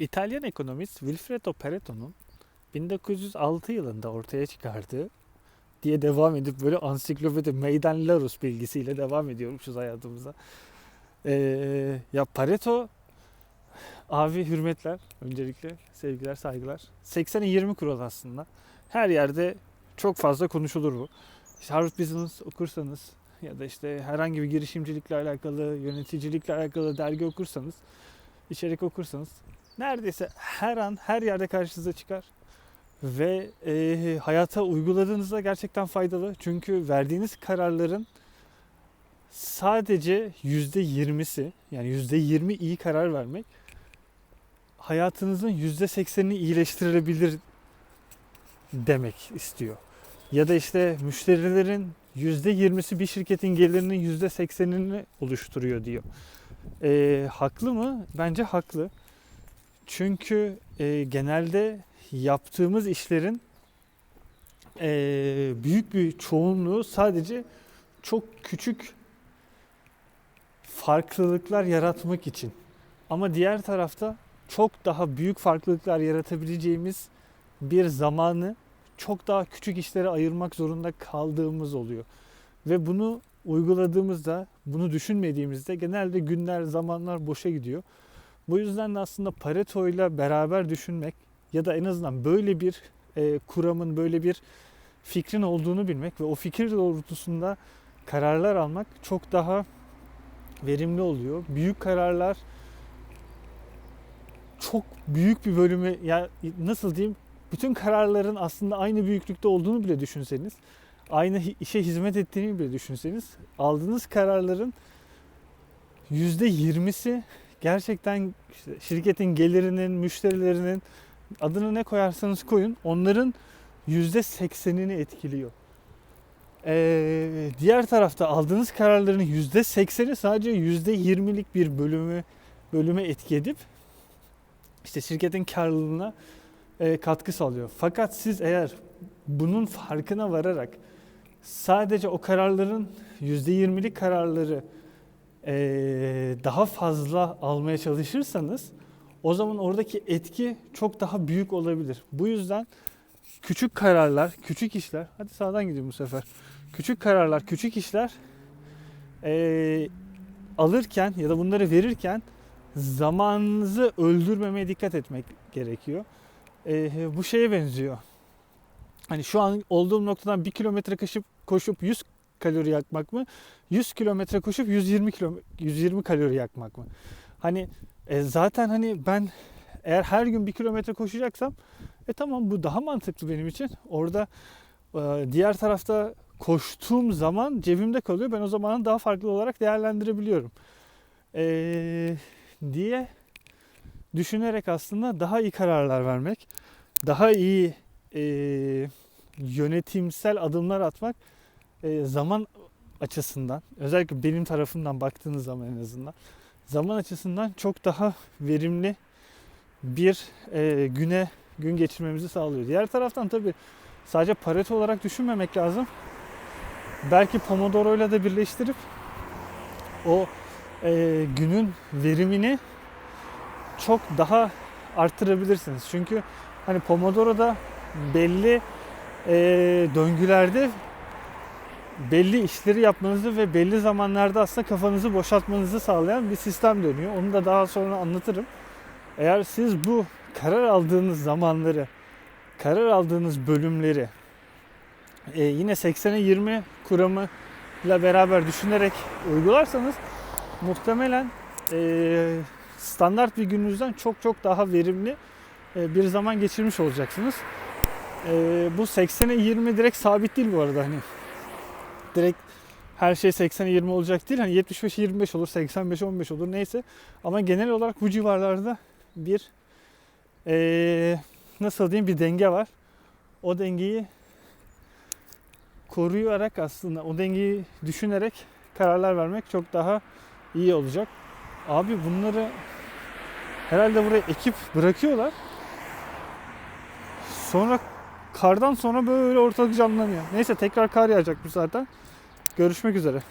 İtalyan ekonomist Wilfredo Pareto'nun 1906 yılında ortaya çıkardığı diye devam edip böyle ansiklopedi meydan Larus bilgisiyle devam ediyormuşuz hayatımıza. Ee, ya Pareto abi hürmetler öncelikle sevgiler saygılar. 80'e 20 kural aslında. Her yerde çok fazla konuşulur bu. İşte Harvard Business okursanız ya da işte herhangi bir girişimcilikle alakalı, yöneticilikle alakalı dergi okursanız, içerik okursanız neredeyse her an her yerde karşınıza çıkar. Ve e, hayata uyguladığınızda gerçekten faydalı. Çünkü verdiğiniz kararların sadece yüzde yirmisi yani yüzde yirmi iyi karar vermek hayatınızın yüzde seksenini iyileştirebilir demek istiyor. Ya da işte müşterilerin yüzde yirmisi bir şirketin gelirinin yüzde seksenini oluşturuyor diyor. E, haklı mı? Bence haklı. Çünkü e, genelde yaptığımız işlerin e, büyük bir çoğunluğu sadece çok küçük farklılıklar yaratmak için. Ama diğer tarafta çok daha büyük farklılıklar yaratabileceğimiz bir zamanı çok daha küçük işlere ayırmak zorunda kaldığımız oluyor. Ve bunu uyguladığımızda, bunu düşünmediğimizde genelde günler, zamanlar boşa gidiyor. Bu yüzden de aslında Pareto ile beraber düşünmek ya da en azından böyle bir e, kuramın, böyle bir fikrin olduğunu bilmek ve o fikir doğrultusunda kararlar almak çok daha verimli oluyor. Büyük kararlar çok büyük bir bölümü ya nasıl diyeyim bütün kararların aslında aynı büyüklükte olduğunu bile düşünseniz aynı işe hizmet ettiğini bile düşünseniz aldığınız kararların %20'si gerçekten işte şirketin gelirinin, müşterilerinin adını ne koyarsanız koyun onların %80'ini etkiliyor. Ee, diğer tarafta aldığınız kararların %80'i sadece %20'lik bir bölümü bölüme etki edip işte şirketin karlılığına e, katkı sağlıyor. Fakat siz eğer bunun farkına vararak sadece o kararların %20'lik kararları e, daha fazla almaya çalışırsanız o zaman oradaki etki çok daha büyük olabilir. Bu yüzden küçük kararlar, küçük işler, hadi sağdan gideyim bu sefer. Küçük kararlar, küçük işler e, alırken ya da bunları verirken zamanınızı öldürmemeye dikkat etmek gerekiyor. E, bu şeye benziyor. Hani şu an olduğum noktadan bir kilometre koşup, koşup 100 kalori yakmak mı? 100 kilometre koşup 120 kilo, 120 kalori yakmak mı? Hani e, zaten hani ben eğer her gün bir kilometre koşacaksam e tamam bu daha mantıklı benim için. Orada e, diğer tarafta koştuğum zaman cebimde kalıyor. Ben o zamanı daha farklı olarak değerlendirebiliyorum. E, diye düşünerek aslında daha iyi kararlar vermek, daha iyi e, yönetimsel adımlar atmak e, zaman açısından, özellikle benim tarafımdan baktığınız zaman en azından zaman açısından çok daha verimli bir e, güne gün geçirmemizi sağlıyor. Diğer taraftan tabii sadece Pareto olarak düşünmemek lazım. Belki Pomodoro ile de birleştirip o e, günün verimini çok daha arttırabilirsiniz. Çünkü hani Pomodoro'da belli e, döngülerde belli işleri yapmanızı ve belli zamanlarda aslında kafanızı boşaltmanızı sağlayan bir sistem dönüyor. Onu da daha sonra anlatırım. Eğer siz bu karar aldığınız zamanları, karar aldığınız bölümleri e, yine 80'e 20 kuramı ile beraber düşünerek uygularsanız muhtemelen e, standart bir gününüzden çok çok daha verimli e, bir zaman geçirmiş olacaksınız. E, bu 80'e 20 direkt sabit değil bu arada hani direkt her şey 80'e 20 olacak değil. Hani 75'e 25 olur, 85'e 15 olur neyse. Ama genel olarak bu civarlarda bir ee, nasıl diyeyim bir denge var. O dengeyi koruyarak aslında o dengeyi düşünerek kararlar vermek çok daha iyi olacak. Abi bunları herhalde buraya ekip bırakıyorlar. Sonra kardan sonra böyle ortalık canlanıyor. Neyse tekrar kar yağacak bu zaten. Görüşmek üzere.